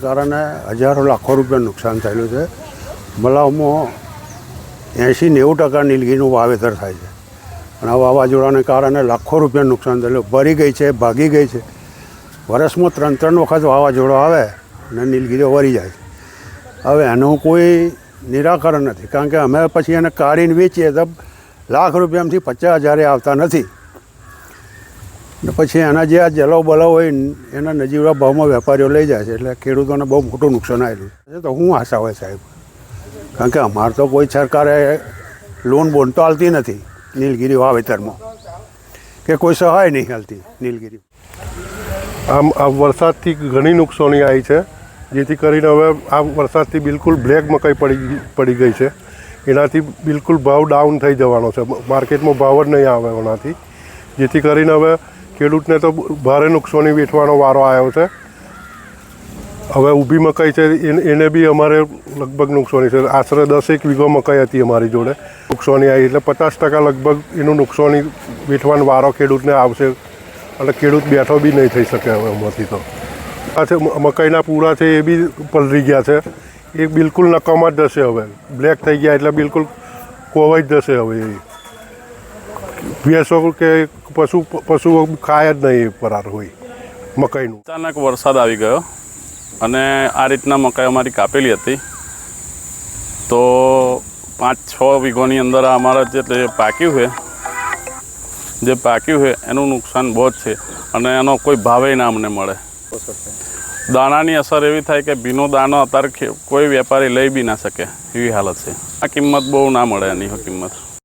કારણે હજારો લાખો રૂપિયા નુકસાન થયેલું છે. મલાવમાં એંશી નેવું ટકા નીલગીનું વાવેતર થાય છે. અને આ વાવાઝોડાને કારણે લાખો રૂપિયા નુકસાન થયેલું. ભરી ગઈ છે, ભાગી ગઈ છે. વર્ષમાં ત્રણ ત્રણ વખત વાવાઝોડો આવે અને નીલગીરીઓ વળી જાય હવે એનું કોઈ નિરાકરણ નથી. કારણ કે અમે પછી એને કાઢીને વેચીએ તો લાખ રૂપિયામાંથી પચાસ હજારે આવતા નથી. ને પછી એના જે આ જલાવ બલાવ હોય એના નજીવા ભાવમાં વેપારીઓ લઈ જાય છે, એટલે ખેડૂતોને બહુ મોટું નુકસાન આવેલું તો હું આશા હોય સાહેબ, કારણ કે અમારે તો કોઈ સરકારે લોન બોન તો હાલતી નથી નીલગીરી વાવેતરમાં, કે કોઈ સહાય નહીં હાલતી નીલગીરી. આમ આ વરસાદથી ઘણી નુકસાની આવી છે, જેથી કરીને હવે આ વરસાદથી બિલકુલ બ્લેક મકાઈ પડી પડી ગઈ છે. એનાથી બિલકુલ ભાવ ડાઉન થઈ જવાનો છે. માર્કેટમાં ભાવ જ નહીં આવે એનાથી. જેથી કરીને હવે ખેડૂતને તો ભારે નુકસાની વેઠવાનો વારો આવ્યો છે. હવે ઊભી મકાઈ છે એને- બી અમારે લગભગ નુકસાની છે. આશરે દસેક વીઘો મકાઈ હતી અમારી જોડે. નુકસાની આવી એટલે પચાસ ટકા લગભગ એનું નુકસાની વેઠવાનો વારો ખેડૂતને આવશે. એટલે ખેડૂત બેઠો બી નહીં થઈ શકે હવે એમાંથી તો. આ છે મકાઈના પૂરા છે, એ બી પલરી ગયા છે. એ બિલકુલ નકામા જ જશે હવે. બ્લેક થઈ ગયા એટલે બિલકુલ કોવાઈ જ જશે હવે એ. ભેંસો કે પશુ પશુઓ ખાય જ નહીં પરાર હોય મકાઈનું. અચાનક વરસાદ આવી ગયો અને આ રીતના મકાઈ અમારી કાપેલી હતી. તો પાંચ, છ વીઘોની અંદર અમારા જે પાક્યું છે, જે પાક્યું છે, એનું નુકસાન બહુ જ છે અને એનો કોઈ ભાવે ના અમને મળે. દાણાની અસર એવી થાય કે ભીનો દાણો અત્યારે કોઈ વેપારી લઈ બી ના શકે એવી હાલત છે. આ કિંમત બહુ ના મળે એની કિંમત.